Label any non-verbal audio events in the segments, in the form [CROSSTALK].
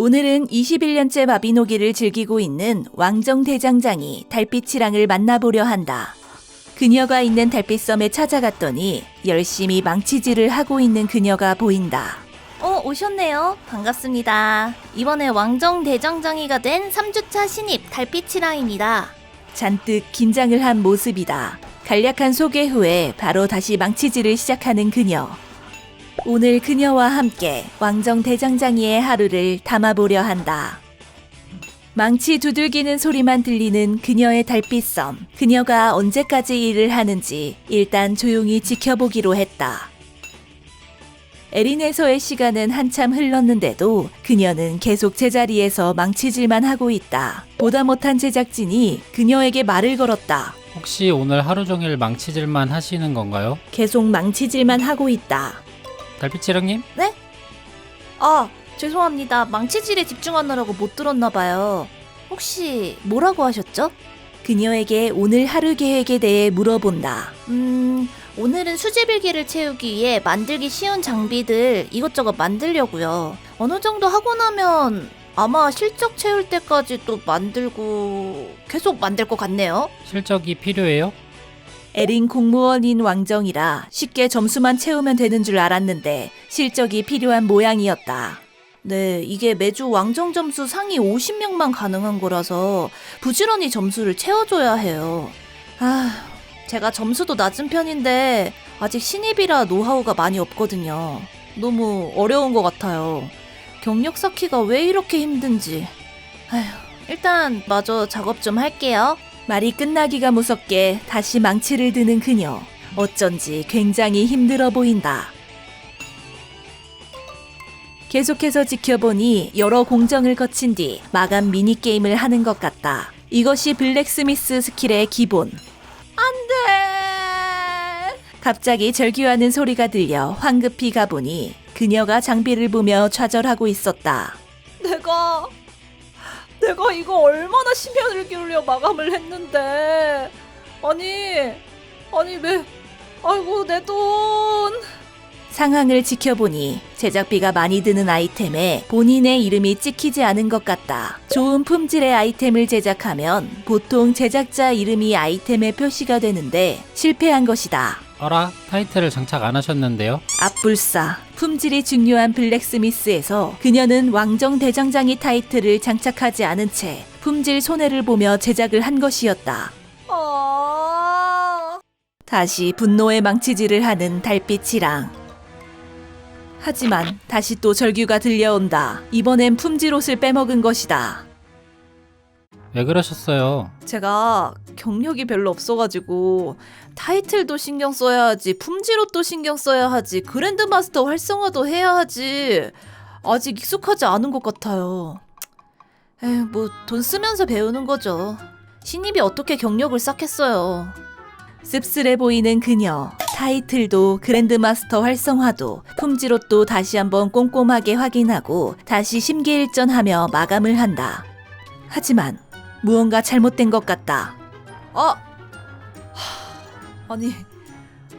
오늘은 21년째 마비노기를 즐기고 있는 왕정 대장장이 달빛이랑을 만나보려 한다. 그녀가 있는 달빛섬에 찾아갔더니 열심히 망치질을 하고 있는 그녀가 보인다. 어, 오셨네요. 반갑습니다. 이번에 왕정 대장장이가 된 3주차 신입 달빛이랑입니다. 잔뜩 긴장을 한 모습이다. 간략한 소개 후에 바로 다시 망치질을 시작하는 그녀. 오늘 그녀와 함께 왕정 대장장이의 하루를 담아보려 한다. 망치 두들기는 소리만 들리는 그녀의 달빛섬. 그녀가 언제까지 일을 하는지 일단 조용히 지켜보기로 했다. 에린에서의 시간은 한참 흘렀는데도 그녀는 계속 제자리에서 망치질만 하고 있다. 보다 못한 제작진이 그녀에게 말을 걸었다. 혹시 오늘 하루 종일 망치질만 하시는 건가요? 계속 망치질만 하고 있다. 달빛이랑님? 아, 죄송합니다. 망치질에 집중하느라고 못 들었나 봐요. 혹시 뭐라고 하셨죠? 그녀에게 오늘 하루 계획에 대해 물어본다. 음, 오늘은 수제빌기를 채우기 위해 만들기 쉬운 장비들 이것저것 만들려고요. 어느 정도 하고 나면 아마 실적 채울 때까지 또 만들고 계속 만들 것 같네요. 실적이 필요해요? 에린 공무원인 왕정이라 쉽게 점수만 채우면 되는 줄 알았는데 실적이 필요한 모양이었다. 네, 이게 매주 왕정 점수 상위 50명만 가능한 거라서 부지런히 점수를 채워줘야 해요. 아, 제가 점수도 낮은 편인데 아직 신입이라 노하우가 많이 없거든요. 너무 어려운 것 같아요. 경력 쌓기가 왜 이렇게 힘든지. 아휴, 일단 마저 작업 좀 할게요. 말이 끝나기가 무섭게 다시 망치를 드는 그녀. 어쩐지 굉장히 힘들어 보인다. 계속해서 지켜보니 여러 공정을 거친 뒤 마감 미니게임을 하는 것 같다. 이것이 블랙스미스 스킬의 기본. 네. 갑자기 절규하는 소리가 들려 황급히 가보니 그녀가 장비를 보며 좌절하고 있었다. 내가 내가 이거 얼마나 심혈을 기울여 마감을 했는데. 아니 아니 왜 아이고 내 돈 상황을 지켜보니 제작비가 많이 드는 아이템에 본인의 이름이 찍히지 않은 것 같다. 좋은 품질의 아이템을 제작하면 보통 제작자 이름이 아이템에 표시가 되는데 실패한 것이다. 어라? 타이틀을 장착 안 하셨는데요? 앞불사 품질이 중요한 블랙스미스에서 그녀는 왕정 대장장이 타이틀을 장착하지 않은 채 품질 손해를 보며 제작을 한 것이었다. 아 다시 분노의 망치질을 하는 달빛이랑 하지만 다시 또 절규가 들려온다. 이번엔 품질 옷을 빼먹은 것이다. 왜 그러셨어요? 제가 경력이 별로 없어가지고 타이틀도 신경 써야 하지 품질옷도 신경 써야 하지 그랜드 마스터 활성화도 해야 하지 아직 익숙하지 않은 것 같아요. 에휴 뭐돈 쓰면서 배우는 거죠. 신입이 어떻게 경력을 쌓겠어요. 씁쓸해 보이는 그녀. 타이틀도 그랜드마스터 활성화도 품질옷도 다시 한번 꼼꼼하게 확인하고 다시 심기일전하며 마감을 한다. 하지만 무언가 잘못된 것 같다. 아 하, 아니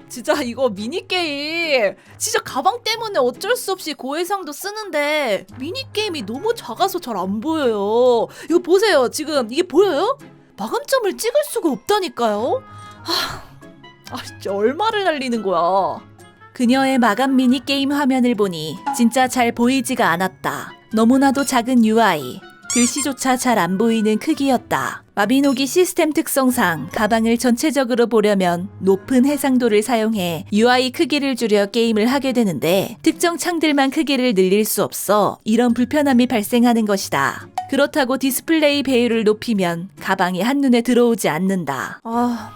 진짜 이거 미니게임 진짜 가방 때문에 어쩔 수 없이 고해상도 쓰는데 미니게임이 너무 작아서 잘 안 보여요 이거 보세요 지금 이게 보여요? 마감점을 찍을 수가 없다니까요 아, 아 진짜 얼마를 날리는 거야 그녀의 마감 미니게임 화면을 보니 진짜 잘 보이지가 않았다. 너무나도 작은 UI. 글씨조차 잘 안 보이는 크기였다. 마비노기 시스템 특성상 가방을 전체적으로 보려면 높은 해상도를 사용해 UI 크기를 줄여 게임을 하게 되는데 특정 창들만 크기를 늘릴 수 없어 이런 불편함이 발생하는 것이다. 그렇다고 디스플레이 배율을 높이면 가방이 한눈에 들어오지 않는다. 아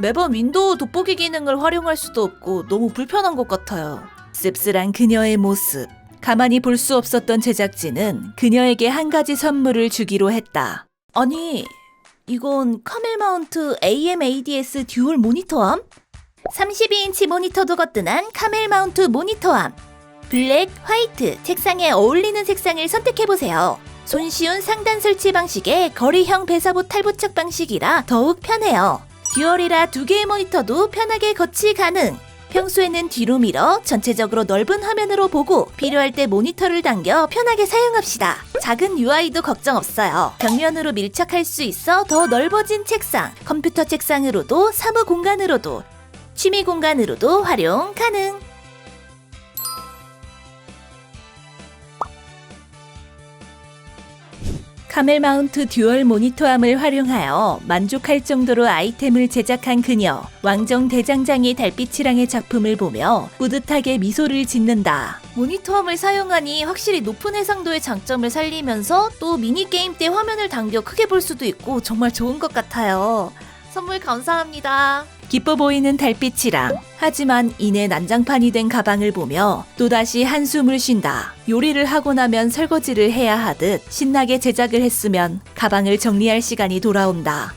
매번 윈도우 돋보기 기능을 활용할 수도 없고 너무 불편한 것 같아요 씁쓸한 그녀의 모습. 가만히 볼 수 없었던 제작진은 그녀에게 한 가지 선물을 주기로 했다. 아니, 이건 카멜 마운트 AMADS 듀얼 모니터암? 32인치 모니터도 거뜬한 카멜 마운트 모니터암. 블랙, 화이트, 책상에 어울리는 색상을 선택해보세요. 손쉬운 상단 설치 방식의 거리형 배사부 탈부착 방식이라 더욱 편해요. 듀얼이라 두 개의 모니터도 편하게 거치 가능. 평소에는 뒤로 밀어 전체적으로 넓은 화면으로 보고 필요할 때 모니터를 당겨 편하게 사용합시다. 작은 UI도 걱정 없어요. 벽면으로 밀착할 수 있어 더 넓어진 책상, 컴퓨터 책상으로도 사무 공간으로도 취미 공간으로도 활용 가능. 카멜 마운트 듀얼 모니터암을 활용하여 만족할 정도로 아이템을 제작한 그녀. 왕정 대장장이 달빛이랑의 작품을 보며 뿌듯하게 미소를 짓는다. 모니터함을 사용하니 확실히 높은 해상도의 장점을 살리면서 또 미니게임 때 화면을 당겨 크게 볼 수도 있고 정말 좋은 것 같아요. 선물 감사합니다. 기뻐 보이는 달빛이랑 하지만 이내 난장판이 된 가방을 보며 또다시 한숨을 쉰다. 요리를 하고 나면 설거지를 해야 하듯 신나게 제작을 했으면 가방을 정리할 시간이 돌아온다.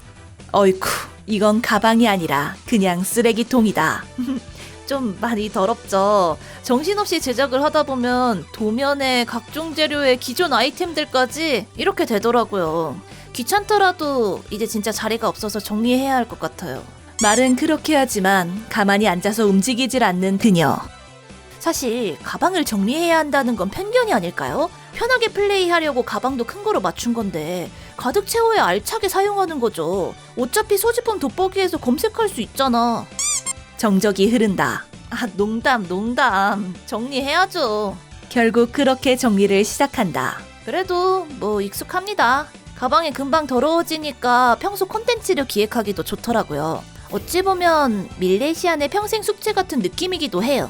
어이쿠, 이건 가방이 아니라 그냥 쓰레기통이다. [LAUGHS] 좀 많이 더럽죠. 정신없이 제작을 하다 보면 도면에 각종 재료의 기존 아이템들까지 이렇게 되더라고요. 귀찮더라도 이제 진짜 자리가 없어서 정리해야 할 것 같아요. 말은 그렇게 하지만 가만히 앉아서 움직이질 않는 그녀. 사실 가방을 정리해야 한다는 건 편견이 아닐까요? 편하게 플레이하려고 가방도 큰 거로 맞춘 건데 가득 채워야 알차게 사용하는 거죠. 어차피 소지품 돋보기에서 검색할 수 있잖아. 정적이 흐른다. 아, 농담, 농담. 정리해야죠. 결국 그렇게 정리를 시작한다. 그래도 뭐 익숙합니다. 가방이 금방 더러워지니까 평소 콘텐츠를 기획하기도 좋더라고요. 어찌 보면 밀레시안의 평생 숙제 같은 느낌이기도 해요.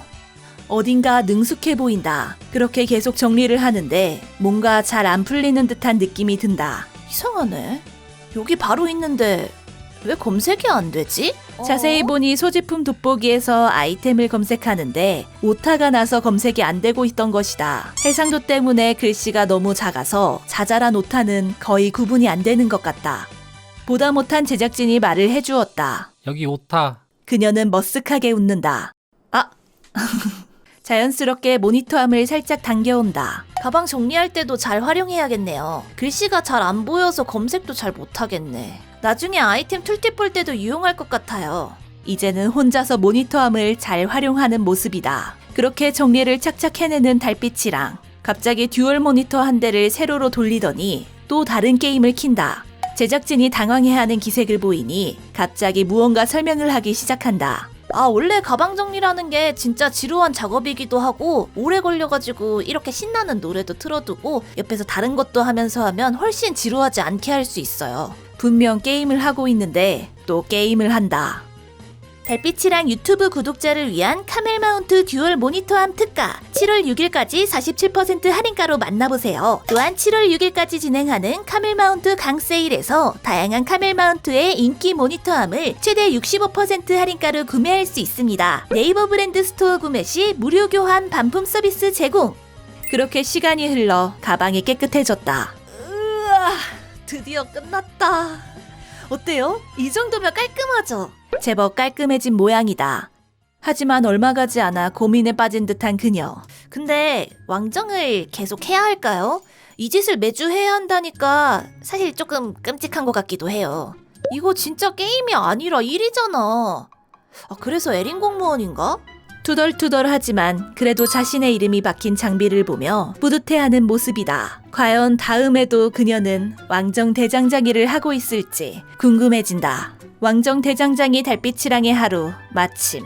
어딘가 능숙해 보인다. 그렇게 계속 정리를 하는데 뭔가 잘 안 풀리는 듯한 느낌이 든다. 이상하네. 여기 바로 있는데 왜 검색이 안 되지? 자세히 어? 보니 소지품 돋보기에서 아이템을 검색하는데 오타가 나서 검색이 안 되고 있던 것이다. 해상도 때문에 글씨가 너무 작아서 자잘한 오타는 거의 구분이 안 되는 것 같다. 보다 못한 제작진이 말을 해주었다. 여기 오타. 그녀는 머쓱하게 웃는다. 아! [LAUGHS] 자연스럽게 모니터함을 살짝 당겨온다. 가방 정리할 때도 잘 활용해야겠네요. 글씨가 잘 안 보여서 검색도 잘 못하겠네. 나중에 아이템 툴팁 볼 때도 유용할 것 같아요. 이제는 혼자서 모니터함을 잘 활용하는 모습이다. 그렇게 정리를 착착 해내는 달빛이랑 갑자기 듀얼 모니터 한 대를 세로로 돌리더니 또 다른 게임을 킨다. 제작진이 당황해하는 기색을 보이니 갑자기 무언가 설명을 하기 시작한다. 아, 원래 가방 정리라는 게 진짜 지루한 작업이기도 하고 오래 걸려가지고 이렇게 신나는 노래도 틀어두고 옆에서 다른 것도 하면서 하면 훨씬 지루하지 않게 할 수 있어요. 분명 게임을 하고 있는데 또 게임을 한다. 달빛이랑 유튜브 구독자를 위한 카멜 마운트 듀얼 모니터함 특가 7월 6일까지 47% 할인가로 만나보세요. 또한 7월 6일까지 진행하는 카멜 마운트 강세일에서 다양한 카멜 마운트의 인기 모니터함을 최대 65% 할인가로 구매할 수 있습니다. 네이버 브랜드 스토어 구매 시 무료 교환 반품 서비스 제공. 그렇게 시간이 흘러 가방이 깨끗해졌다. 드디어 끝났다. 어때요? 이 정도면 깔끔하죠? 제법 깔끔해진 모양이다. 하지만 얼마 가지 않아 고민에 빠진 듯한 그녀. 근데 왕정을 계속 해야 할까요? 이 짓을 매주 해야 한다니까 사실 조금 끔찍한 것 같기도 해요. 이거 진짜 게임이 아니라 일이잖아. 아, 그래서 에린 공무원인가? 투덜투덜하지만 그래도 자신의 이름이 박힌 장비를 보며 뿌듯해하는 모습이다. 과연 다음에도 그녀는 왕정 대장장이를 하고 있을지 궁금해진다. 왕정 대장장이 달빛이랑의 하루 마침